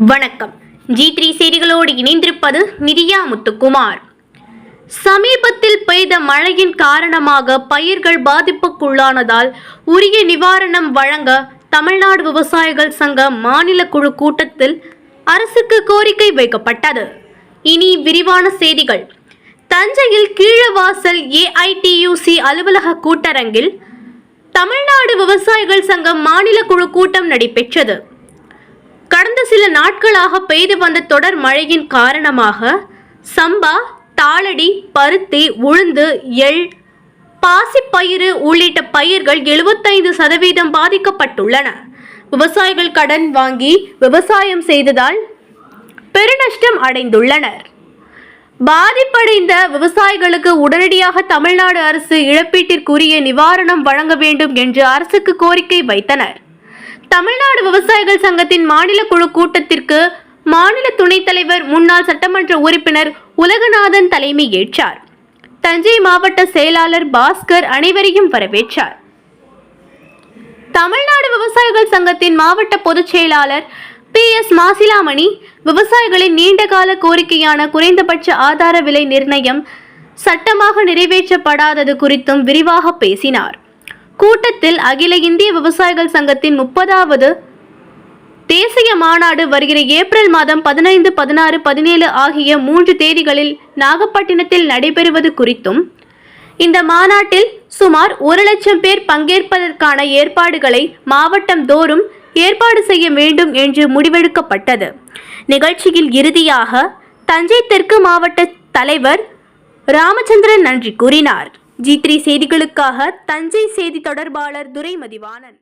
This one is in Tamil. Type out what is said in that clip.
வணக்கம். ஜி த்ரீ செய்திகளோடு இணைந்திருப்பது நிதியா முத்துக்குமார். சமீபத்தில் பெய்த மழையின் காரணமாக பயிர்கள் பாதிப்புக்குள்ளானதால் உரிய நிவாரணம் வழங்க தமிழ்நாடு விவசாயிகள் சங்க மாநில குழு கூட்டத்தில் அரசுக்கு கோரிக்கை வைக்கப்பட்டது. இனி விரிவான செய்திகள். தஞ்சையில் கீழவாசல் ஏஐடியூசி அலுவலக கூட்டரங்கில் தமிழ்நாடு விவசாயிகள் சங்கம் மாநில குழு கூட்டம் நடைபெற்றது. கடந்த சில நாட்களாக பெய்து வந்த தொடர் மழையின் காரணமாக சம்பா தாளடி பருத்தி உளுந்து எள் பாசிப்பயிறு உள்ளிட்ட பயிர்கள் எழுபத்தைந்து சதவீதம் பாதிக்கப்பட்டுள்ளன. விவசாயிகள் கடன் வாங்கி விவசாயம் செய்ததால் பெருநஷ்டம் அடைந்துள்ளனர். பாதிப்படைந்த விவசாயிகளுக்கு உடனடியாக தமிழ்நாடு அரசு இழப்பீட்டிற்குரிய நிவாரணம் வழங்க வேண்டும் என்று அரசுக்கு கோரிக்கை வைத்தனர். தமிழ்நாடு விவசாயிகள் சங்கத்தின் மாநில குழு கூட்டத்திற்கு மாநில துணைத் தலைவர் முன்னாள் சட்டமன்ற உறுப்பினர் உலகநாதன் தலைமை ஏற்றார். தஞ்சை மாவட்ட செயலாளர் பாஸ்கர் அனைவரையும் வரவேற்றார். தமிழ்நாடு விவசாயிகள் சங்கத்தின் மாவட்ட பொதுச் செயலாளர் பி. எஸ். மாசிலாமணி விவசாயிகளின் நீண்டகால கோரிக்கையான குறைந்தபட்ச ஆதார விலை நிர்ணயம் சட்டமாக நிறைவேற்றப்படாதது குறித்தும் விரிவாக பேசினார். கூட்டத்தில் அகில இந்திய விவசாயிகள் சங்கத்தின் முப்பதாவது தேசிய மாநாடு வருகிற ஏப்ரல் மாதம் பதினைந்து பதினாறு பதினேழு ஆகிய மூன்று தேதிகளில் நாகப்பட்டினத்தில் நடைபெறுவது குறித்தும் இந்த மாநாட்டில் சுமார் ஒரு லட்சம் பேர் பங்கேற்பதற்கான ஏற்பாடுகளை மாவட்டம் தோறும் ஏற்பாடு செய்ய வேண்டும் என்று முடிவெடுக்கப்பட்டது. நிகழ்ச்சியில் இறுதியாக தஞ்சை தெற்கு மாவட்ட தலைவர் ராமச்சந்திரன் நன்றி கூறினார். ஜி த்ரீ செய்திகளுக்காக தஞ்சை செய்தி தொடர்பாளர் துரைமதிவாணன்.